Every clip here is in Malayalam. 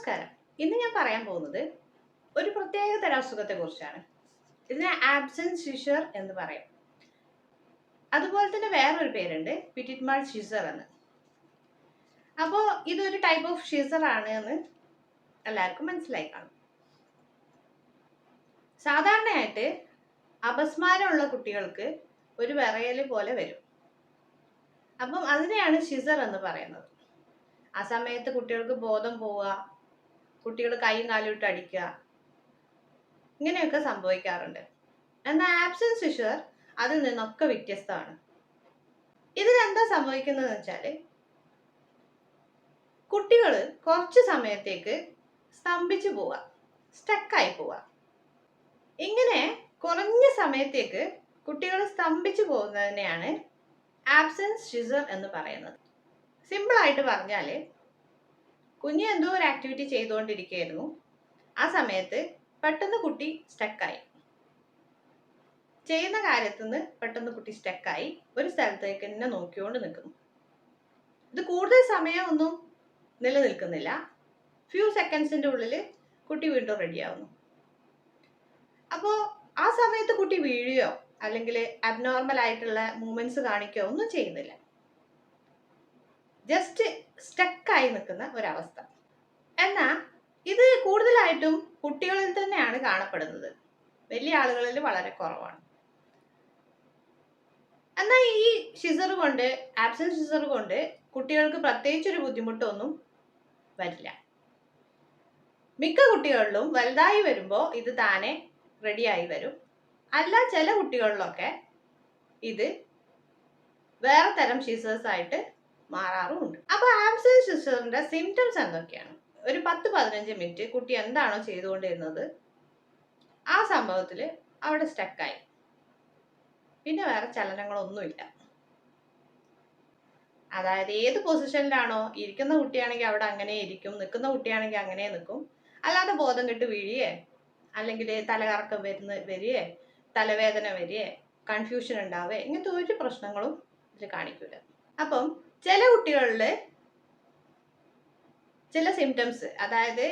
നമസ്കാരം. ഇന്ന് ഞാൻ പറയാൻ പോകുന്നത് ഒരു പ്രത്യേക തരം അസുഖത്തെ കുറിച്ചാണ് ഇതിനെ ആബ്സെന്റ് ഷിഷർ എന്ന് പറയും. അതുപോലെ തന്നെ വേറൊരു പേരുണ്ട് പിറ്റിറ്റ്മാൾ ഷിസർ എന്ന്. അപ്പോൾ ഇതൊരു ടൈപ്പ് ഓഫ് ഷിസർ ആണ് എന്ന് എല്ലാവർക്കും മനസ്സിലായി കാണും. സാധാരണയായിട്ട് അപസ്മാരമുള്ള കുട്ടികൾക്ക് ഒരു വിറയൽ പോലെ വരും. അപ്പം അതിനെയാണ് ഷിസർ എന്ന് പറയുന്നത്. ആ സമയത്ത് കുട്ടികൾക്ക് ബോധം പോവുക കുട്ടികൾ കൈയും കാലും ഇട്ട് അടിക്കുക. ഇങ്ങനെയൊക്കെ സംഭവിക്കാറുണ്ട്. എന്നാൽ ആബ്സെൻസ് ഷിഷർ അതിൽ നിന്നൊക്കെ വ്യത്യസ്തമാണ്. ഇതിലെന്താ സംഭവിക്കുന്നതെന്ന് വെച്ചാൽ കുട്ടികൾ കുറച്ച് സമയത്തേക്ക് സ്തംഭിച്ചു പോവുക സ്റ്റക്കായി പോവുക. ഇങ്ങനെ കുറഞ്ഞ സമയത്തേക്ക് കുട്ടികൾ സ്തംഭിച്ചു പോകുന്നതിനെയാണ് ആബ്സെൻസ് ഷിസർ എന്ന് പറയുന്നത്. സിമ്പിളായിട്ട് പറഞ്ഞാൽ കുഞ്ഞ് എന്തോ ഒരു ആക്ടിവിറ്റി ചെയ്തുകൊണ്ടിരിക്കുകയായിരുന്നു. ആ സമയത്ത് പെട്ടെന്ന് കുട്ടി സ്റ്റക്കായി ചെയ്യുന്ന കാര്യത്തു നിന്ന് പെട്ടെന്ന് കുട്ടി സ്റ്റക്കായി ഒരു സ്ഥലത്തേക്ക് തന്നെ നോക്കിക്കൊണ്ട് നിൽക്കുന്നു. ഇത് കൂടുതൽ സമയമൊന്നും നിലനിൽക്കുന്നില്ല. ഫ്യൂ സെക്കൻഡ്സിന്റെ ഉള്ളിൽ കുട്ടി വീണ്ടും റെഡിയാവുന്നു അപ്പോൾ ആ സമയത്ത് കുട്ടി വീഴുകയോ അല്ലെങ്കിൽ അബ്നോർമൽ ആയിട്ടുള്ള മൂവ്മെന്റ്സ് കാണിക്കുകയോ ഒന്നും ചെയ്യുന്നില്ല. ജസ്റ്റ് സ്റ്റക്കായി നിൽക്കുന്ന ഒരവസ്ഥ. എന്നാൽ ഇത് കൂടുതലായിട്ടും കുട്ടികളിൽ തന്നെയാണ് കാണപ്പെടുന്നത്. വലിയ ആളുകളിൽ വളരെ കുറവാണ്. എന്നാൽ ഈ ഷിസർ കൊണ്ട് ആബ്സെൻസ് ഷിസർ കൊണ്ട് കുട്ടികൾക്ക് പ്രത്യേകിച്ചൊരു ബുദ്ധിമുട്ടൊന്നും വരില്ല. മിക്ക കുട്ടികളിലും വലുതായി വരുമ്പോൾ ഇത് താനെ റെഡിയായി വരും. അല്ല ചില കുട്ടികളിലൊക്കെ ഇത് വേറെ തരം ഷിസേഴ്സ് ആയിട്ട് മാറാറുമുണ്ട്. അപ്പോൾ ആബ്സെൻസ് സിസ്റ്ററിന്റെ സിംറ്റംസ് എന്തൊക്കെയാണ്? ഒരു പത്ത് പതിനഞ്ച് മിനിറ്റ് കുട്ടി എന്താണോ ചെയ്തുകൊണ്ടിരുന്നത്? ആ സംഭവത്തിൽ അവിടെ സ്റ്റക്കായി പിന്നെ വേറെ ചലനങ്ങളൊന്നുമില്ല. അതായത് ഏത് പൊസിഷനിലാണോ ഇരിക്കുന്ന കുട്ടിയാണെങ്കിൽ അവിടെ അങ്ങനെ ഇരിക്കും നിൽക്കുന്ന കുട്ടിയാണെങ്കിൽ അങ്ങനെ നിൽക്കും. അല്ലാതെ ബോധം കെട്ട് വീഴിയേ? അല്ലെങ്കിൽ തലകറക്കം വരുന്ന വരികയെ തലവേദന വരികയെ കൺഫ്യൂഷൻ ഉണ്ടാവേ? ഇങ്ങനത്തെ ഒരു പ്രശ്നങ്ങളും ഇതിൽ കാണിക്കൂല. അപ്പം ചില കുട്ടികളിൽ ചില സിംറ്റംസ് അതായത്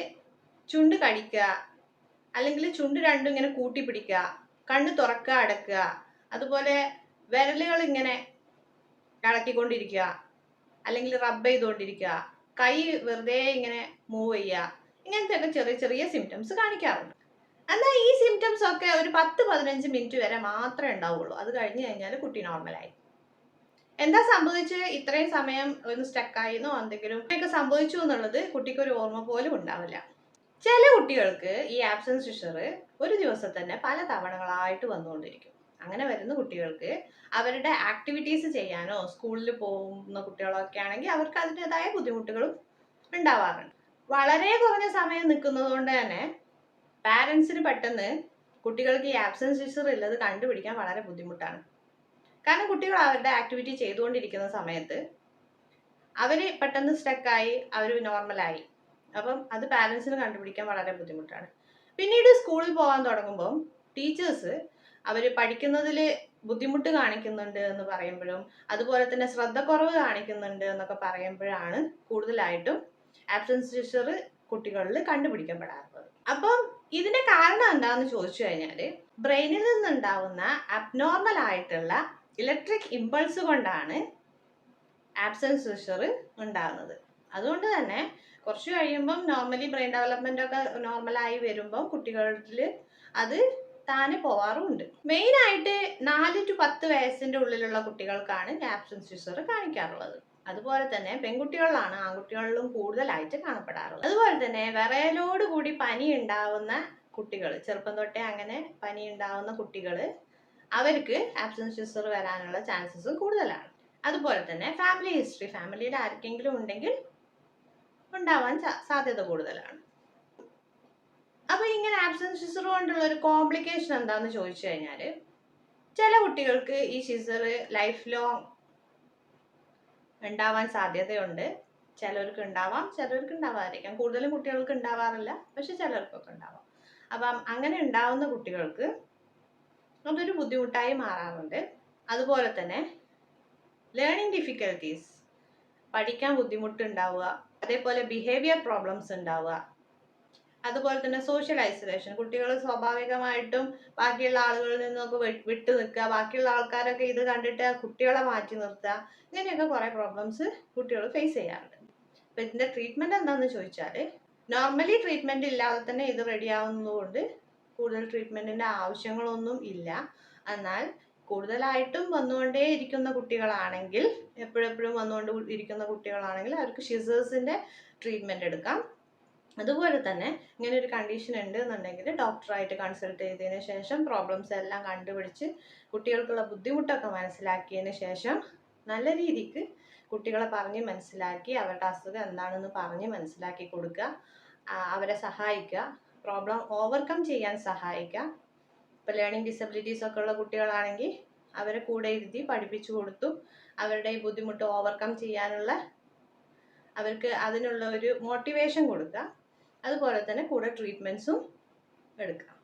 ചുണ്ട് കടിക്കുക അല്ലെങ്കിൽ ചുണ്ട് രണ്ടും ഇങ്ങനെ കൂട്ടി പിടിക്കുക കണ്ണ് തുറക്കുക അടക്കുക അതുപോലെ വിരലുകൾ ഇങ്ങനെ ഇളക്കിക്കൊണ്ടിരിക്കുക അല്ലെങ്കിൽ റബ്ബ് ചെയ്തുകൊണ്ടിരിക്കുക കൈ വെറുതെ ഇങ്ങനെ മൂവ് ചെയ്യുക ഇങ്ങനത്തെ ഒക്കെ ചെറിയ ചെറിയ സിംറ്റംസ് കാണിക്കാറുണ്ട്. എന്നാൽ ഈ സിംറ്റംസ് ഒക്കെ ഒരു പത്ത് പതിനഞ്ച് മിനിറ്റ് വരെ മാത്രമേ ഉണ്ടാവുള്ളൂ. അത് കഴിഞ്ഞ് കഴിഞ്ഞാൽ കുട്ടി നോർമലായി എന്താ സംഭവിച്ച്? ഇത്രയും സമയം ഒന്ന് സ്റ്റക്കായിന്നോ? എന്തെങ്കിലും ഒക്കെ സംഭവിച്ചു എന്നുള്ളത് കുട്ടിക്ക് ഒരു ഓർമ്മ പോലും ഉണ്ടാവില്ല. ചില കുട്ടികൾക്ക് ഈ ആബ്സെൻസ് ഷിഷർ ഒരു ദിവസം തന്നെ പല തവണകളായിട്ട് വന്നുകൊണ്ടിരിക്കും. അങ്ങനെ വരുന്ന കുട്ടികൾക്ക് അവരുടെ ആക്ടിവിറ്റീസ് ചെയ്യാനോ സ്കൂളിൽ പോകുന്ന കുട്ടികളൊക്കെ ആണെങ്കിൽ അവർക്ക് അതിന്റെതായ ബുദ്ധിമുട്ടുകളും ഉണ്ടാവാറുണ്ട്. വളരെ കുറഞ്ഞ സമയം നിൽക്കുന്നത് കൊണ്ട് തന്നെ പാരൻസിന് പെട്ടെന്ന് കുട്ടികൾക്ക് ഈ ആബ്സെൻസ് ഷിഷർ ഉള്ളത് കണ്ടുപിടിക്കാൻ വളരെ ബുദ്ധിമുട്ടാണ്. കാരണം കുട്ടികൾ അവരുടെ ആക്ടിവിറ്റി ചെയ്തുകൊണ്ടിരിക്കുന്ന സമയത്ത് അവർ പെട്ടെന്ന് സ്റ്റക്കായി അവർ നോർമലായി അപ്പം അത് പാരൻസിന് കണ്ടുപിടിക്കാൻ വളരെ ബുദ്ധിമുട്ടാണ്. പിന്നീട് സ്കൂളിൽ പോകാൻ തുടങ്ങുമ്പം ടീച്ചേഴ്സ് അവർ പഠിക്കുന്നതിൽ ബുദ്ധിമുട്ട് കാണിക്കുന്നുണ്ട് എന്ന് പറയുമ്പോഴും അതുപോലെ തന്നെ ശ്രദ്ധക്കുറവ് കാണിക്കുന്നുണ്ട് എന്നൊക്കെ പറയുമ്പോഴാണ് കൂടുതലായിട്ടും ആബ്സെൻസ് ടീച്ചർ കുട്ടികളിൽ കണ്ടുപിടിക്കപ്പെടാറുള്ളത്. അപ്പം ഇതിന്റെ കാരണം എന്താണെന്ന് ചോദിച്ചു കഴിഞ്ഞാൽ ബ്രെയിനിൽ നിന്നുണ്ടാവുന്ന അബ്നോർമൽ ആയിട്ടുള്ള ഇലക്ട്രിക് ഇമ്പൾസ് കൊണ്ടാണ് ആബ്സെൻസ് പ്രഷർ ഉണ്ടാകുന്നത് അതുകൊണ്ട് തന്നെ കുറച്ച് കഴിയുമ്പം നോർമലി ബ്രെയിൻ ഡെവലപ്മെന്റ് ഒക്കെ നോർമലായി വരുമ്പം കുട്ടികളിൽ അത് താനെ പോവാറുമുണ്ട് മെയിനായിട്ട് നാല് ടു പത്ത് വയസ്സിന്റെ ഉള്ളിലുള്ള കുട്ടികൾക്കാണ് ആബ്സെൻസ് പ്രഷർ കാണിക്കാറുള്ളത്. അതുപോലെ തന്നെ പെൺകുട്ടികളിലാണ് ആൺകുട്ടികളിലും കൂടുതലായിട്ട് കാണപ്പെടാറുള്ളത്. അതുപോലെ തന്നെ വിറയലോട് കൂടി പനി ഉണ്ടാവുന്ന കുട്ടികൾ ചെറുപ്പം തൊട്ടേ അങ്ങനെ പനി ഉണ്ടാവുന്ന കുട്ടികൾ അവർക്ക് ആബ്സെൻസ് ഡിസോർഡർ വരാനുള്ള ചാൻസസ് കൂടുതലാണ്. അതുപോലെ തന്നെ ഫാമിലി ഹിസ്റ്ററി ഫാമിലിയിൽ ആർക്കെങ്കിലും ഉണ്ടെങ്കിൽ ഉണ്ടാവാൻ സാധ്യത കൂടുതലാണ്. അപ്പൊ ഇങ്ങനെ ആബ്സെൻസ് ഷിസർ കൊണ്ടുള്ള ഒരു കോംപ്ലിക്കേഷൻ എന്താന്ന് ചോദിച്ചു കഴിഞ്ഞാൽ ചില കുട്ടികൾക്ക് ഈ ഷിസർ ലൈഫ് ലോങ് ഉണ്ടാവാൻ സാധ്യതയുണ്ട്. ചിലർക്ക് ഉണ്ടാവാം ചിലർക്ക് ഉണ്ടാവാതിരിക്കാം. കൂടുതലും കുട്ടികൾക്ക് ഉണ്ടാവാറില്ല പക്ഷെ ചിലർക്കൊക്കെ ഉണ്ടാവാം. അപ്പം അങ്ങനെ ഉണ്ടാവുന്ന കുട്ടികൾക്ക് അതൊരു ബുദ്ധിമുട്ടായി മാറാറുണ്ട്. അതുപോലെ തന്നെ ലേണിംഗ് ഡിഫിക്കൽട്ടീസ് പഠിക്കാൻ ബുദ്ധിമുട്ടുണ്ടാവുക അതേപോലെ ബിഹേവിയർ പ്രോബ്ലംസ് ഉണ്ടാവുക അതുപോലെ തന്നെ സോഷ്യൽ ഐസൊലേഷൻ കുട്ടികൾ സ്വാഭാവികമായിട്ടും ബാക്കിയുള്ള ആളുകളിൽ നിന്നൊക്കെ വിട്ടു നിൽക്കുക ബാക്കിയുള്ള ആൾക്കാരൊക്കെ ഇത് കണ്ടിട്ട് കുട്ടികളെ മാറ്റി നിർത്തുക ഇങ്ങനെയൊക്കെ കുറേ പ്രോബ്ലംസ് കുട്ടികൾ ഫേസ് ചെയ്യാറുണ്ട്. അപ്പം ഇതിന്റെ ട്രീറ്റ്മെന്റ് എന്താണെന്ന് ചോദിച്ചാൽ നോർമലി ട്രീറ്റ്മെന്റ് ഇല്ലാതെ തന്നെ ഇത് റെഡി ആവുന്നതുകൊണ്ട് കൂടുതൽ ട്രീറ്റ്മെന്റിന്റെ ആവശ്യങ്ങളൊന്നും ഇല്ല. എന്നാൽ കൂടുതലായിട്ടും വന്നുകൊണ്ടേ ഇരിക്കുന്ന കുട്ടികളാണെങ്കിൽ എപ്പോഴെപ്പോഴും വന്നുകൊണ്ട് ഇരിക്കുന്ന കുട്ടികളാണെങ്കിൽ അവർക്ക് ഷിസേഴ്സിന്റെ ട്രീറ്റ്മെന്റ് എടുക്കാം. അതുപോലെ തന്നെ ഇങ്ങനെ ഒരു കണ്ടീഷൻ ഉണ്ട് എന്നുണ്ടെങ്കിൽ ഡോക്ടറായിട്ട് കൺസൾട്ട് ചെയ്തതിന് ശേഷം പ്രോബ്ലംസ് എല്ലാം കണ്ടുപിടിച്ച് കുട്ടികൾക്കുള്ള ബുദ്ധിമുട്ടൊക്കെ മനസ്സിലാക്കിയതിന് ശേഷം നല്ല രീതിക്ക് കുട്ടികളെ പറഞ്ഞ് മനസ്സിലാക്കി അവരുടെ അസുഖം എന്താണെന്ന് പറഞ്ഞ് മനസ്സിലാക്കി കൊടുക്കുക അവരെ സഹായിക്കുക. പ്രോബ്ലം ഓവർകം ചെയ്യാൻ സഹായിക്കാം. ഇപ്പോൾ ലേണിംഗ് ഡിസബിലിറ്റീസ് ഒക്കെ ഉള്ള കുട്ടികളാണെങ്കിൽ അവരെ കൂടെ ഇരുത്തി പഠിപ്പിച്ചു കൊടുത്തു. അവരുടെ ഈ ബുദ്ധിമുട്ട് ഓവർകം ചെയ്യാനുള്ള അവർക്ക് അതിനുള്ള ഒരു മോട്ടിവേഷൻ കൊടുക്കുക. അതുപോലെ തന്നെ കൂടെ ട്രീറ്റ്മെന്റ്സും എടുക്കുക